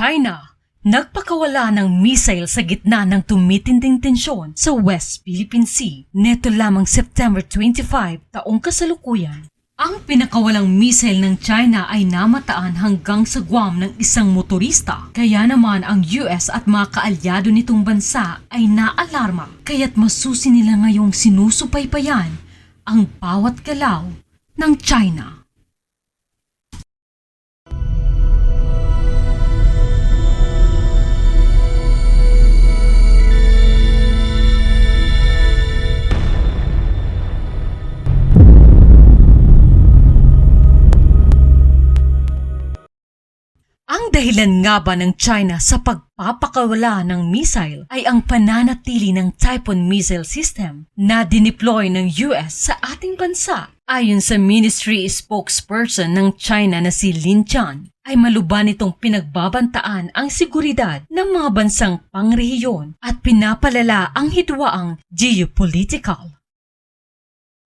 China, nagpakawala ng missile sa gitna ng tumitinding tensyon sa West Philippine Sea neto lamang September 25 taong kasalukuyan. Ang pinakawalang missile ng China ay namataan hanggang sa Guam ng isang motorista. Kaya naman ang US at mga kaalyado nitong bansa ay naalarma. Kaya't masusi nila ngayong sinusupaypayan ang bawat galaw ng China. Dahilan nga ba ng China sa pagpapakawala ng missile ay ang pananatili ng Typhoon missile system na dineploy ng US sa ating bansa. Ayon sa ministry spokesperson ng China na si Lin Chan, ay maluban itong pinagbabantaan ang seguridad ng mga bansang pangrehiyon at pinapalala ang hidwaang geopolitical.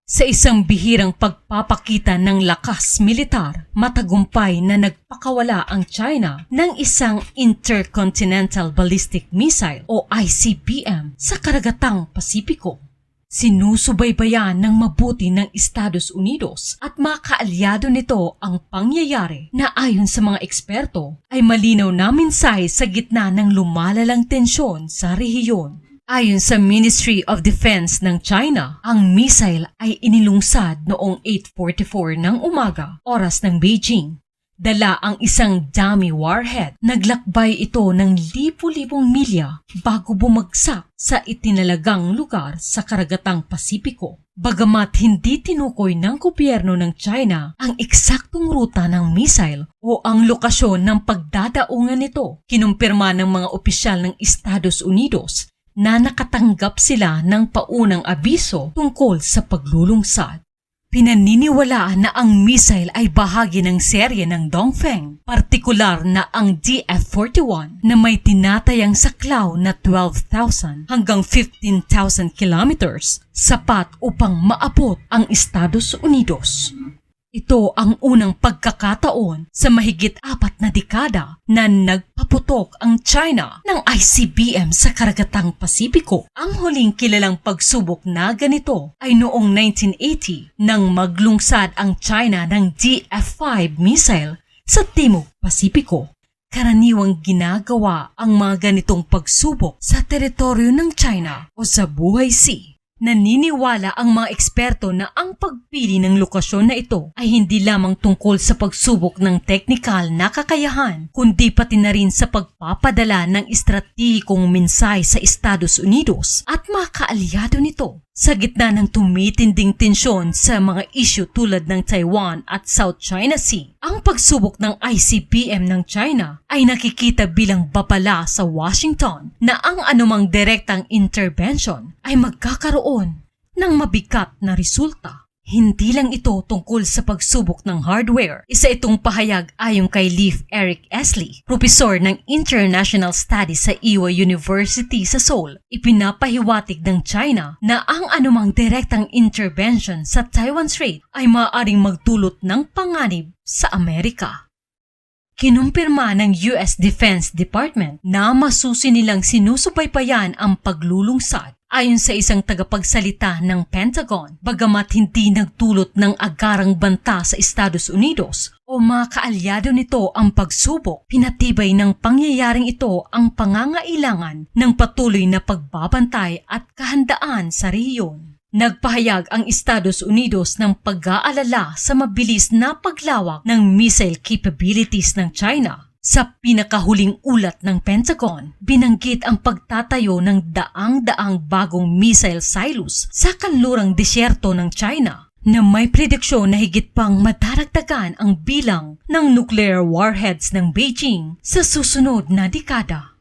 Sa isang bihirang pagpapakita ng lakas militar, matagumpay na nagpakawala ang China ng isang Intercontinental Ballistic Missile o ICBM sa karagatang Pasipiko. Sinusubaybayan ng mabuti ng Estados Unidos at mga kaalyado nito ang pangyayari na ayon sa mga eksperto ay malinaw na mensahe sa gitna ng lumalalang tensyon sa rehiyon. Ayon sa Ministry of Defense ng China, ang missile ay inilungsad noong 8.44 ng umaga, oras ng Beijing. Dala ang isang dummy warhead. Naglakbay ito ng libu-libong milya bago bumagsak sa itinalagang lugar sa karagatang Pasipiko. Bagamat hindi tinukoy ng gobyerno ng China ang eksaktong ruta ng missile o ang lokasyon ng pagdadaungan nito, kinumpirma ng mga opisyal ng Estados Unidos na nakatanggap sila ng paunang abiso tungkol sa paglulungsad. Pinaniniwalaan na ang missile ay bahagi ng serye ng Dongfeng, partikular na ang DF-41 na may tinatayang saklaw na 12,000 hanggang 15,000 kilometers, sapat upang maabot ang Estados Unidos. Ito ang unang pagkakataon sa mahigit apat na dekada na nagpaputok ang China ng ICBM sa karagatang Pasipiko. Ang huling kilalang pagsubok na ganito ay noong 1980 nang maglungsad ang China ng DF-5 missile sa Timog Pasipiko. Karaniwang ginagawa ang mga ganitong pagsubok sa teritoryo ng China o sa Buhay Sea. Naniniwala ang mga eksperto na ang pagpili ng lokasyon na ito ay hindi lamang tungkol sa pagsubok ng teknikal na kakayahan, kundi pati na rin sa pagpapadala ng estratehikong mensahe sa Estados Unidos at mga kaalyado nito sa gitna ng tumitinding tensyon sa mga isyu tulad ng Taiwan at South China Sea, ang pagsubok ng ICBM ng China ay nakikita bilang babala sa Washington na ang anumang direktang intervention ay magkakaroon ng mabigat na resulta. Hindi lang ito tungkol sa pagsubok ng hardware. Isa itong pahayag ayon kay Leif Eric Esley, profesor ng International Studies sa Iowa University sa Seoul. Ipinapahiwatig ng China na ang anumang direktang intervention sa Taiwan Strait ay maaaring magdulot ng panganib sa Amerika. Kinumpirma ng US Defense Department na masusi nilang sinusupaypayan ang paglulungsad Ayon sa isang tagapagsalita ng Pentagon, bagamat hindi nagtulot ng agarang banta sa Estados Unidos o mga kaalyado nito ang pagsubok, pinatibay ng pangyayaring ito ang pangangailangan ng patuloy na pagbabantay at kahandaan sa rehiyon. Nagpahayag ang Estados Unidos ng pag-aalala sa mabilis na paglawak ng missile capabilities ng China sa pinakahuling ulat ng Pentagon, binanggit ang pagtatayo ng daang-daang bagong missile silos sa kanlurang disyerto ng China na may prediksyon na higit pang madaragdagan ang bilang ng nuclear warheads ng Beijing sa susunod na dekada.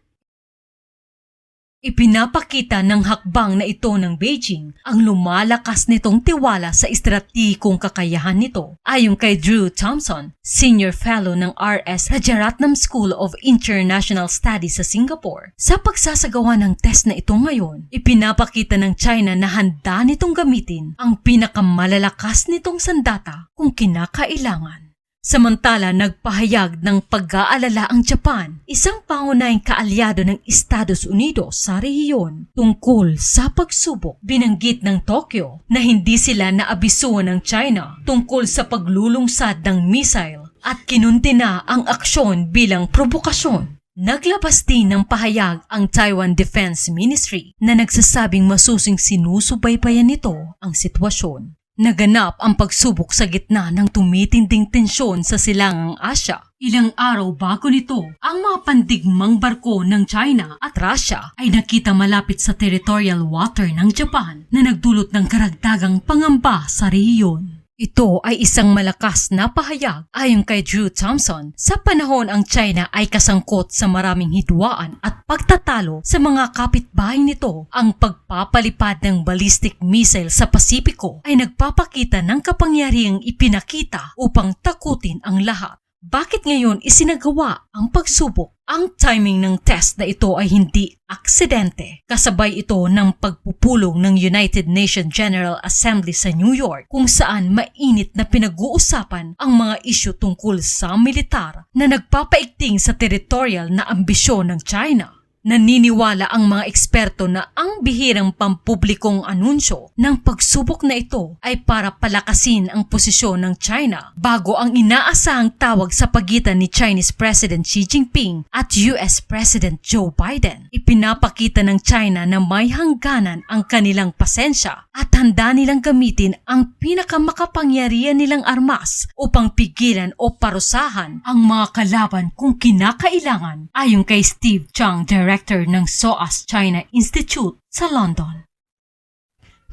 Ipinapakita ng hakbang na ito ng Beijing ang lumalakas nitong tiwala sa estratehikong kakayahan nito. Ayon kay Drew Thompson, Senior Fellow ng RS Rajaratnam School of International Studies sa Singapore, sa pagsasagawa ng test na ito ngayon, ipinapakita ng China na handa nitong gamitin ang pinakamalalakas nitong sandata kung kinakailangan. Samantala nagpahayag ng pag-aalala ang Japan, isang pangunahing kaalyado ng Estados Unidos sa rehiyon tungkol sa pagsubok. Binanggit ng Tokyo na hindi sila naabisuan ng China tungkol sa paglulungsad ng missile at kinunti na ang aksyon bilang provokasyon. Naglabas din ng pahayag ang Taiwan Defense Ministry na nagsasabing masusing sinusubaybayan nito ang sitwasyon. Naganap ang pagsubok sa gitna ng tumitinding tensyon sa silangang Asya. Ilang araw bago nito, ang mga pandigmang barko ng China at Russia ay nakita malapit sa territorial water ng Japan na nagdulot ng karagdagang pangamba sa rehiyon. Ito ay isang malakas na pahayag ayon kay Drew Thompson. Sa panahon ang China ay kasangkot sa maraming hidwaan at pagtatalo sa mga kapitbahay nito, ang pagpapalipad ng ballistic missile sa Pasipiko ay nagpapakita ng kapangyarihang ipinakita upang takutin ang lahat. Bakit ngayon isinagawa ang pagsubok? Ang timing ng test na ito ay hindi aksidente. Kasabay ito ng pagpupulong ng United Nations General Assembly sa New York kung saan mainit na pinag-uusapan ang mga isyu tungkol sa militar na nagpapaigting sa territorial na ambisyon ng China. Naniniwala ang mga eksperto na ang bihirang pampublikong anunsyo ng pagsubok na ito ay para palakasin ang posisyon ng China bago ang inaasahang tawag sa pagitan ni Chinese President Xi Jinping at US President Joe Biden. Ipinapakita ng China na may hangganan ang kanilang pasensya at handa nilang gamitin ang pinakamakapangyarihan nilang armas upang pigilan o parusahan ang mga kalaban kung kinakailangan ayon kay Steve Chang, director ng SOAS China Institute sa London.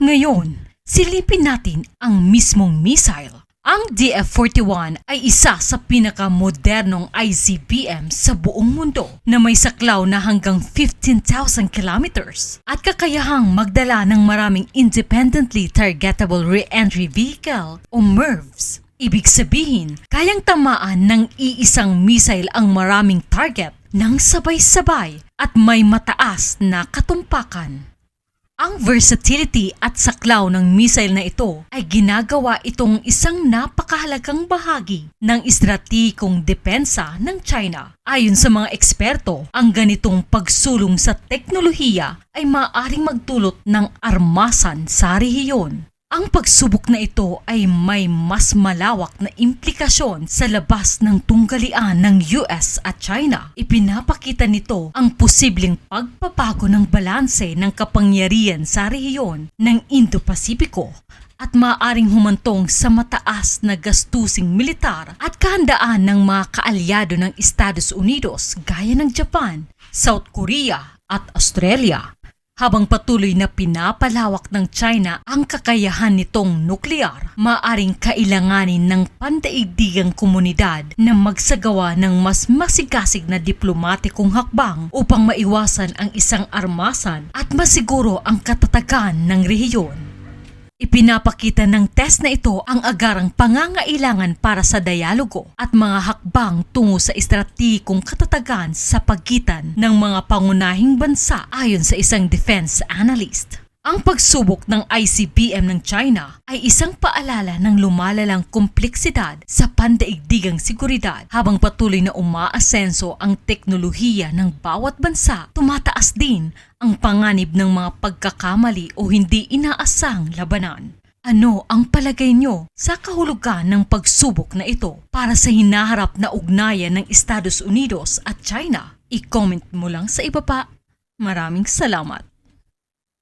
Ngayon, silipin natin ang mismong missile. Ang DF-41 ay isa sa pinakamodernong ICBM sa buong mundo na may saklaw na hanggang 15,000 kilometers at kakayahang magdala ng maraming Independently Targetable Re-Entry Vehicle o MIRVs. Ibig sabihin, kayang tamaan ng iisang missile ang maraming target ng sabay-sabay at may mataas na katumpakan. Ang versatility at saklaw ng missile na ito ay ginagawa itong isang napakahalagang bahagi ng estrategikong depensa ng China. Ayon sa mga eksperto, ang ganitong pagsulong sa teknolohiya ay maaaring magdulot ng armasan sa rehiyon. Ang pagsubok na ito ay may mas malawak na implikasyon sa labas ng tunggalian ng US at China. Ipinapakita nito ang posibleng pagpapago ng balanse ng kapangyarihan sa rehiyon ng Indo-Pasipiko at maaaring humantong sa mataas na gastusing militar at kahandaan ng mga kaalyado ng Estados Unidos gaya ng Japan, South Korea at Australia habang patuloy na pinapalawak ng China ang kakayahan nitong nuklear, maaring kailanganin ng pandaigdigang komunidad na magsagawa ng mas masigasig na diplomatikong hakbang upang maiwasan ang isang armasan at masiguro ang katatagan ng rehiyon. Ipinapakita ng test na ito ang agarang pangangailangan para sa dialogo at mga hakbang tungo sa estrategikong katatagan sa pagitan ng mga pangunahing bansa ayon sa isang defense analyst. Ang pagsubok ng ICBM ng China ay isang paalala ng lumalalang kompleksidad sa pandaigdigang seguridad habang patuloy na umaasenso ang teknolohiya ng bawat bansa, tumataas din ang panganib ng mga pagkakamali o hindi inaasang labanan. Ano ang palagay nyo sa kahulugan ng pagsubok na ito para sa hinaharap na ugnayan ng Estados Unidos at China? I-comment mo lang sa ibaba. Maraming salamat.